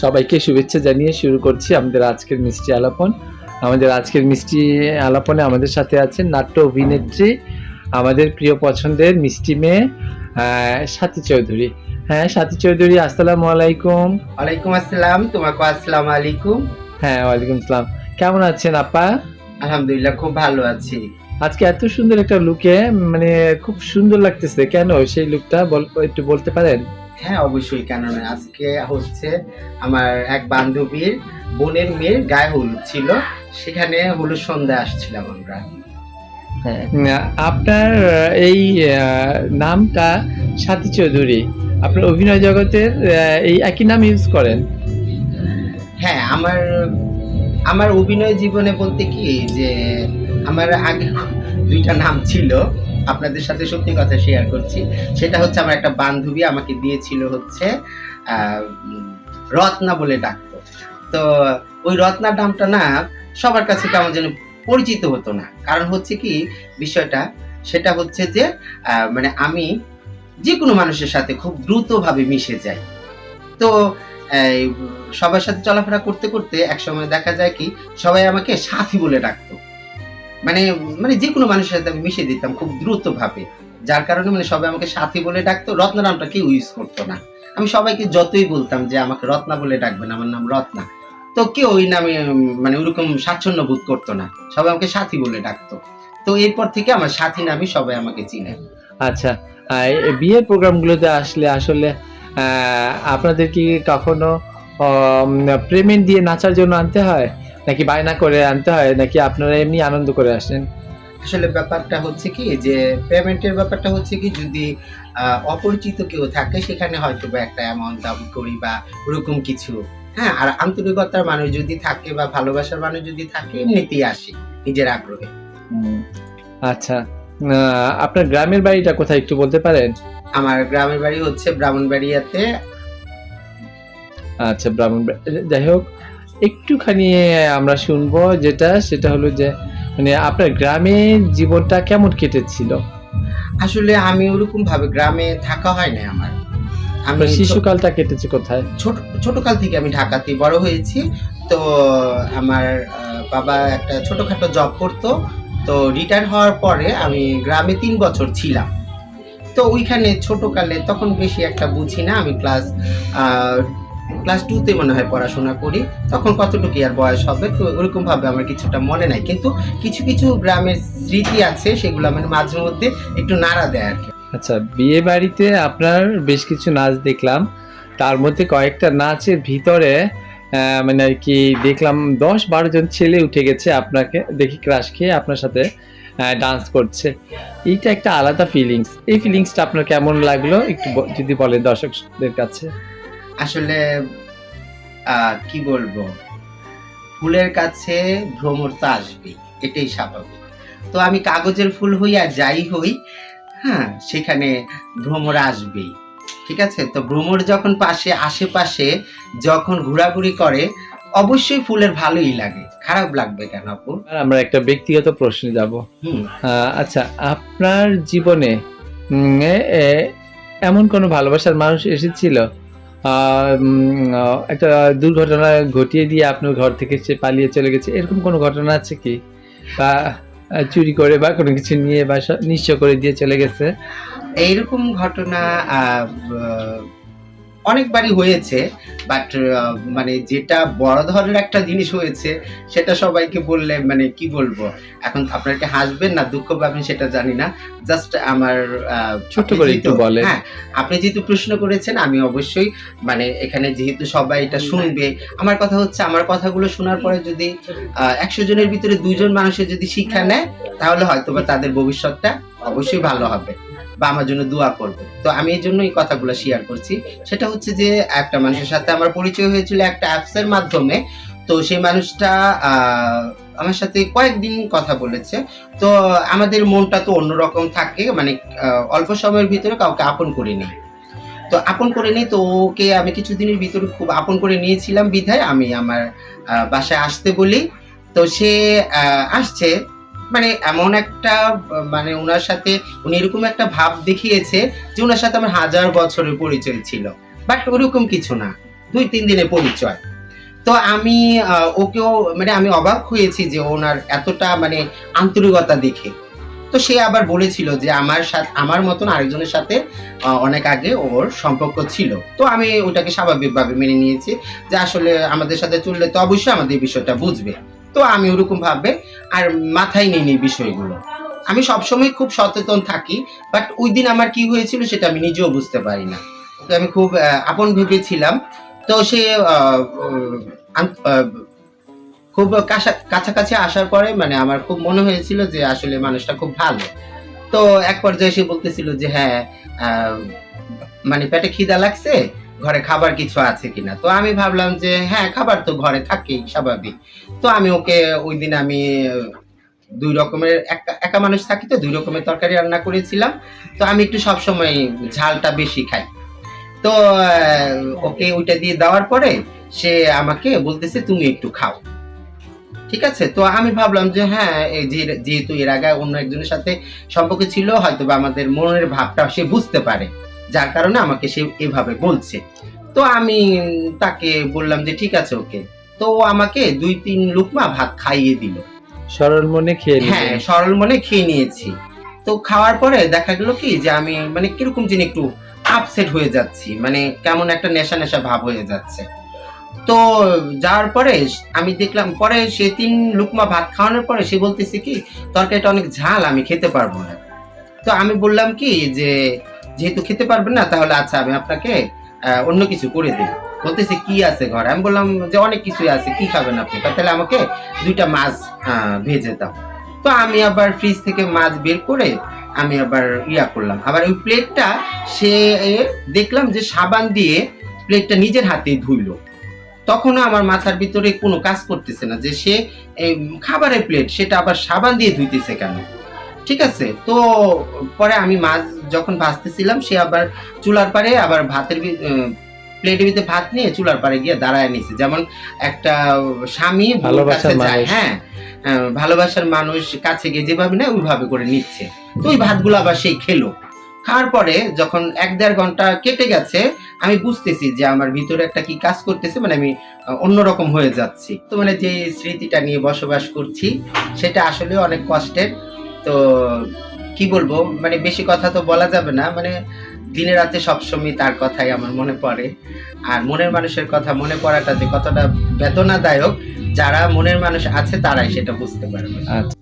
সবাইকে শুভেচ্ছা জানিয়ে শুরু করছি আমাদের আজকের মিষ্টি আলাপন। আমাদের আজকের মিষ্টি আলাপনে আমাদের সাথে আছেন নাট্য অভিনেত্রী আমাদের প্রিয় পছন্দের মিষ্টি মেয়ে সাথী চৌধুরী। হ্যাঁ সাথী চৌধুরী আসসালামু আলাইকুম। ওয়ালাইকুম আসসালাম তোমাকে আসসালামু আলাইকুম। হ্যাঁ ওয়ালাইকুম আসসালাম। কেমন আছেন আপা? আলহামদুলিল্লাহ খুব ভালো আছি। আজকে এত সুন্দর একটা লুকে মানে খুব সুন্দর লাগতেছে। কেন সেই লুকটা একটু বলতে পারেন? হ্যাঁ অবশ্যই কেন নয় আজকে হচ্ছে আমার এক বান্ধবীর বোনের মেয়ের গায়ে হলুদ ছিল সেখানে হলুদ সন্ধ্যা আসছিলাম আমরা। হ্যাঁ আপনার এই নামটা সাথী চৌধুরী আপনার অভিনয় জগতের এই একই নাম ইউজ করেন। হ্যাঁ আমার আমার অভিনয় জীবনে বলতে কি যে আমার আগে দুইটা নাম ছিল আপনাদের সাথে সত্যি কথা শেয়ার করছি। সেটা হচ্ছে আমার একটা বান্ধবী আমাকে দিয়েছিল হচ্ছে রত্না বলে ডাকতো। তো ওই রত্না নামটা না সবার কাছে কেমন যেন পরিচিত হতো না। কারণ হচ্ছে কি বিষয়টা, সেটা হচ্ছে যে মানে আমি যে কোনো মানুষের সাথে খুব দ্রুতভাবে মিশে যাই। তো সবার সাথে চলাফেরা করতে করতে একসময় দেখা যায় কি সবাই আমাকে সাথী বলে ডাকতো। মানে মানে যে কোনো মানুষের সাথে আমি মিশে দিতাম খুব দ্রুত ভাবে যার কারণে মানে সবাই আমাকে সাথী বলে ডাকতো। রত্না নামটা কেউ ইউজ করতো না। আমি সবাইকে যতই বলতাম যে আমাকে রত্না বলে ডাকবেন, আমার নাম রত্না। তো কেউ ওই নামে মানে ওরকম স্বাচ্ছন্দ্য বোধ করতো না। সবাই আমাকে সাথী বলে ডাকতো। তো এরপর থেকে আমার সাথী নামই সবাই আমাকে চিনে। আচ্ছা বিয়ের প্রোগ্রামগুলোতে আসলে আসলে আপনাদের কি কখনো পেমেন্ট দিয়ে নাচার জন্য আনতে হয়? নাকি বায়না করে আনতে হয় নাকি আপনারা এমনি আনন্দ করে আসেন? আসলে ব্যাপারটা হচ্ছে কি যে পেমেন্টের ব্যাপারটা হচ্ছে কি যদি অপরিচিত কেউ থাকে সেখানে হয়তো বা একটা অ্যামাউন্ট দাবি করি বা ওরকম কিছু। হ্যাঁ আর আন্তরিকতার মানুষ যদি থাকে বা ভালোবাসার মানুষ যদি থাকে এমনিতেই আসি নিজের আগ্রহে। আচ্ছা। আপনার গ্রামের বাড়িটা কোথায় একটু বলতে পারেন? আমার গ্রামের বাড়ি হচ্ছে ব্রাহ্মণবাড়িয়াতে। আচ্ছা ব্রাহ্মণ যাই হোক। একটুখানি আমরা শুনব যেটা সেটা হলো যে মানে আপনার গ্রামের জীবনটা কেমন কেটেছিল? আসলে আমি ওরকম ভাবে গ্রামে থাকা হয় না আমার। আমি শিশুকালটা কেটেছে কোথায়? ছোট ছোটকাল থেকে আমি ঢাকাতে বড় হয়েছি। তো আমার বাবা একটা ছোটখাটো জব করতো। তো রিটায়ার হওয়ার পরে আমি গ্রামে তিন বছর ছিলাম। তো ওইখানে ছোটকালে তখন বেশি একটা বুঝি না। আমি ক্লাস ক্লাস টুতে মনে হয় পড়াশোনা করি। তখন কতটুকু আর বয়স হবে? তো ওরকম ভাবে আমার কিছুটা মনে নাই। কিন্তু কিছু কিছু গ্রামের স্মৃতি আছে, সেগুলো মানে মাঝে মধ্যে একটু নাড়া দেয় আর কি। আচ্ছা বিয়ে বাড়িতে আপনার বেশ কিছু নাচ দেখলাম। তার মধ্যে কয়েকটা নাচের ভিতরে মানে আর কি দেখলাম দশ বারো জন ছেলে উঠে গেছে আপনাকে, দেখি ক্রাশ খেয়ে আপনার সাথে ডান্স করছে। এইটা একটা আলাদা ফিলিংস এই ফিলিংসটা আপনার কেমন লাগল? একটু যদি বলেন দর্শকদের কাছে। আসলে আহ, কি বলব? ফুলের কাছে ভ্রমর তো আসবে এটাই স্বাভাবিক। তো আমি কাগজের ফুল হই আর যাই হই হ্যাঁ সেখানে ভ্রমর আসবেই ঠিক আছে? তো ভ্রমর যখন পাশে আশেপাশে যখন ঘোরাঘুরি করে অবশ্যই ফুলের ভালোই লাগে। খারাপ লাগবে কেন আপু? আর আমরা একটা ব্যক্তিগত প্রশ্নে যাব। আচ্ছা আপনার জীবনে এমন কোনো ভালোবাসার মানুষ এসেছিল একটা দুর্ঘটনা ঘটিয়ে দিয়ে আপনার ঘর থেকে সে পালিয়ে চলে গেছে। এরকম কোনো ঘটনা আছে কি? বা চুরি করে বা কোনো কিছু নিয়ে বা নিশ্চয় করে দিয়ে চলে গেছে? এইরকম ঘটনা অনেকবারই হয়েছে বাট মানে যেটা বড় ধরনের একটা জিনিস হয়েছে সেটা সবাইকে বললে মানে কি বলব? এখন আপনার কি হাসবেন না দুঃখ পাবেন সেটা জানি না। জাস্ট আমার আহ, ছোট্ট করে একটু বলেন। হ্যাঁ আপনি যেহেতু প্রশ্ন করেছেন আমি অবশ্যই মানে এখানে যেহেতু সবাই এটা শুনবে আমার কথা হচ্ছে আমার কথাগুলো শোনার পরে যদি একশো জনের ভিতরে দুজন মানুষের যদি শিক্ষা নেয় তাহলে হয়তো বা তাদের ভবিষ্যৎটা অবশ্যই ভালো হবে। বা আমার জন্য দোয়া করবে। তো আমি এই জন্য এই কথাগুলো শেয়ার করছি। সেটা হচ্ছে যে, একটা মানুষের সাথে আমার পরিচয় হয়েছিল একটা অ্যাপসের মাধ্যমে। তো সেই মানুষটা আমার সাথে কয়েকদিন কথা বলেছে। তো আমাদের মনটা তো অন্যরকম থাকে মানে অল্প সময়ের ভিতরে কাউকে আপন করে নিই তো আপন করে নিই, তো ওকে আমি কিছুদিনের ভিতরে খুব আপন করে নিয়েছিলাম বিধায় আমি আমার বাসায় আসতে বলি। তো সে আসছে। মানে এমন একটা মানে ওনার সাথে, উনি এরকম একটা ভাব দেখিয়েছে যে ওনার সাথে আমার হাজার বছরের পরিচয় ছিল। বাট ওরকম কিছু না। দুই, তিন দিনের পরিচয়। তো আমি ওকেও মানে আমি অবাক হয়েছি যে ওনার এতটা মানে আন্তরিকতা দেখে। তো সে আবার বলেছিল যে আমার সাথে, আমার মতন আরেকজনের সাথে অনেক আগে ওর সম্পর্ক ছিল। তো আমি ওটাকে স্বাভাবিকভাবে মেনে নিয়েছি যে আসলে আমাদের সাথে চললে তো অবশ্যই আমাদের বিষয়টা বুঝবে। তো আমি ওরকম ভাবে আর মাথায় নিই নি বিষয়গুলো। আমি সবসময় খুব সচেতন থাকি বাট ওই দিন আমার কি হয়েছিল সেটা আমি নিজেও বুঝতে পারি না। ওকে আমি খুব আপন ভেবেছিলাম তো সে খুব কাছা- কাছাকাছি আসার পরে মানে আমার খুব মনে হয়েছিল যে আসলে মানুষটা খুব ভালো। তো এক পর্যায়ে সে বলতেছিল যে হ্যাঁ মানে পেটে খিদা লাগছে, ঘরে খাবার কিছু আছে কিনা। তো আমি ভাবলাম যে হ্যাঁ খাবার তো ঘরে থাকেই, স্বাভাবিক। তো আমি ওকে ওই দিন আমি, দুই রকমের, একা- মানুষ থাকি তো, দুই রকমের তরকারি রান্না করেছিলাম। তো আমি একটু সবসময় ঝালটা বেশি খাই। তো ওকে ওইটা দিয়ে দেওয়ার পরে সে আমাকে বলতেছে, তুমি একটু খাও। ঠিক আছে? তো আমি ভাবলাম যে হ্যাঁ যেহেতু এর আগে অন্য একজনের সাথে সম্পর্ক ছিল হয়তো বা আমাদের মনের ভাবটা সে বুঝতে পারে। যার কারণে আমাকে সে এভাবে বলছে। তো আমি তাকে বললাম যে, ঠিক আছে, ওকে। তো ও আমাকে দুই তিন লুকমা ভাত খাইয়ে দিল। সরল মনে খেয়ে হ্যাঁ সরল মনে খেয়ে নিয়েছি। তো খাওয়ার পরে দেখা গেল কি যে আমি মানে কীরকম যিনি একটু আপসেট হয়ে যাচ্ছি মানে কেমন একটা নেশা নেশা ভাব হয়ে যাচ্ছে। তো যাওয়ার পরে আমি দেখলাম পরে সে তিন লুকমা ভাত খাওয়ানোর পরে সে বলতেছে কি তরকারিটা অনেক ঝাল আমি খেতে পারব না। তো আমি বললাম কি যে যেহেতু খেতে পারবেন না তাহলে আচ্ছা আমি আপনাকে অন্য কিছু করে দিই। বলতেছে, কি আছে ঘরে? আমি বললাম যে, অনেক কিছুই আছে, কি খাবেন আপনি? তাহলে আমাকে দুইটা মাছ ভেজে দাও। তো আমি আবার ফ্রিজ থেকে মাছ বের করে আমি আবার ইয়া করলাম। আবার ওই প্লেটটা সে দেখলাম যে সাবান দিয়ে প্লেটটা নিজের হাতেই ধুইলো। তখনও আমার মাথার ভিতরে কোনো কাজ করতেছে না যে সে খাবারের প্লেট সেটা আবার সাবান দিয়ে ধুইতেছে কেন? ঠিক আছে? তো পরে আমি মাছ যখন ভাজতেছিলাম, সে আবার চুলার পারে আবার ভাতের ভিতরে ভাত নিয়ে চুলার পারে গিয়ে দাঁড়ায় নিছে। যেমন একটা স্বামী কাছে যায়। হ্যাঁ ভালোবাসার মানুষ কাছে গিয়ে যেভাবে নেয় ওইভাবে করে নিচ্ছে। তো ওই ভাতগুলো আবার সেই খেলো। খাওয়ার পরে যখন এক দেড় ঘণ্টা কেটে গেছে আমি বুঝতেছি যে আমার ভিতরে একটা কি কাজ করতেছে মানে আমি অন্যরকম হয়ে যাচ্ছি। তো মানে যে স্মৃতিটা নিয়ে বসবাস করছি সেটা আসলে অনেক কষ্টের। তো কি বলব? মানে বেশি কথা তো বলা যাবে না। মানে দিনে রাতে সবসময় তার কথাই আমার মনে পড়ে। আর মনের মানুষের কথা মনে পড়াটা যে কতটা বেদনাদায়ক, যারা মনের মানুষ আছে তারাই সেটা বুঝতে পারবে। আচ্ছা।